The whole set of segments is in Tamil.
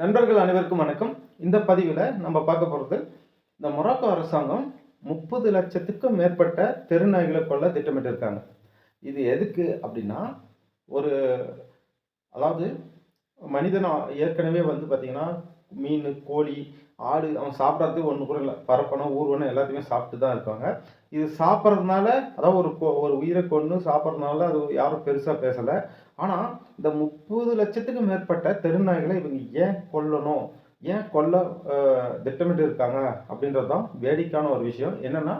நண்பர்கள் அனைவருக்கும் வணக்கம். இந்த பதிவில் நம்ம பார்க்க போகிறது இந்த மொராக்கோ அரசாங்கம் முப்பது லட்சத்துக்கும் மேற்பட்ட தெருநாய்களை கொள்ள திட்டமிட்டிருக்காங்க. இது எதுக்கு அப்படின்னா ஒரு அதாவது மனிதன் ஏற்கனவே வந்து பார்த்திங்கன்னா மீன் கோழி ஆடு அவன் சாப்பிட்றதுக்கு ஒன்று கூட இல்லை. பரப்பணம் ஊர்வனம் எல்லாத்தையுமே சாப்பிட்டு தான் இருக்காங்க இது சாப்பிட்றதுனால அதாவது ஒரு ஒரு உயிரை கொன்று சாப்பிட்றதுனால அது யாரும் பெருசாக பேசலை. ஆனால் இந்த முப்பது லட்சத்துக்கு மேற்பட்ட தெருநாய்களை இவங்க ஏன் கொல்லணும்? ஏன் கொல்ல திட்டமிட்டு இருக்காங்க? அப்படின்றது தான் வேடிக்கையான ஒரு விஷயம். என்னென்னா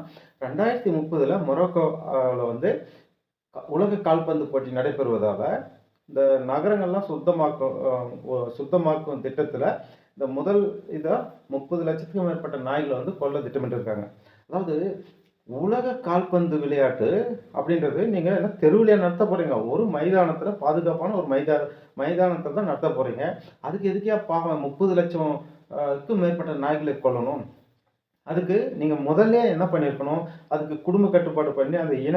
ரெண்டாயிரத்தி முப்பதில் மொரோக்கோவில் வந்து உலக கால்பந்து போட்டி நடைபெறுவதால் இந்த நகரங்கள்லாம் சுத்தமாக்கும் சுத்தமாக்கும் திட்டத்தில் இந்த முதல் இதாக முப்பது லட்சத்துக்கும் மேற்பட்ட நாய்களை வந்து கொல்ல திட்டமிட்டிருக்காங்க. அதாவது உலக கால்பந்து விளையாட்டு அப்படின்றது நீங்கள் என்ன தெருவிலே நடத்த போகிறீங்க ஒரு மைதானத்தில் பாதுகாப்பான ஒரு மைதா மைதானத்தை தான் நடத்த போகிறீங்க அதுக்கு எதுக்கே பாவம் முப்பது லட்சம் மேற்பட்ட நாய்களை கொல்லணும்? அதுக்கு நீங்கள் முதல்ல என்ன பண்ணியிருக்கணும்? அதுக்கு குடும்ப கட்டுப்பாடு பண்ணி அந்த இன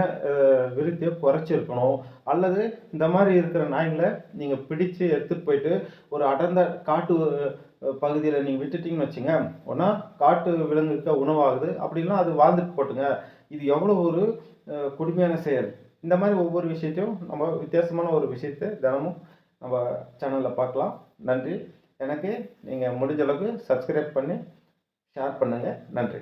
விருத்தியை குறைச்சிருக்கணும். அல்லது இந்த மாதிரி இருக்கிற நாய்களை நீங்கள் பிடிச்சு எடுத்துகிட்டு போயிட்டு ஒரு அடர்ந்த காட்டு பகுதியில் நீங்கள் விட்டுட்டிங்கன்னு வச்சுங்க ஒன்றா காட்டு விலங்குக்கு உணவாகுது அப்படின்னா அது வாழ்ந்துட்டு போட்டுங்க. இது எவ்வளோ ஒரு கொடுமையான செயல். இந்த மாதிரி ஒவ்வொரு விஷயத்தையும் நம்ம வித்தியாசமான ஒரு விஷயத்தை தினமும் நம்ம சேனலில் பார்க்கலாம். நன்றி. எனக்கு நீங்கள் முடிஞ்ச அளவுக்கு சப்ஸ்கிரைப் பண்ணி ஷேர் பண்ணுங்கள் நன்றி.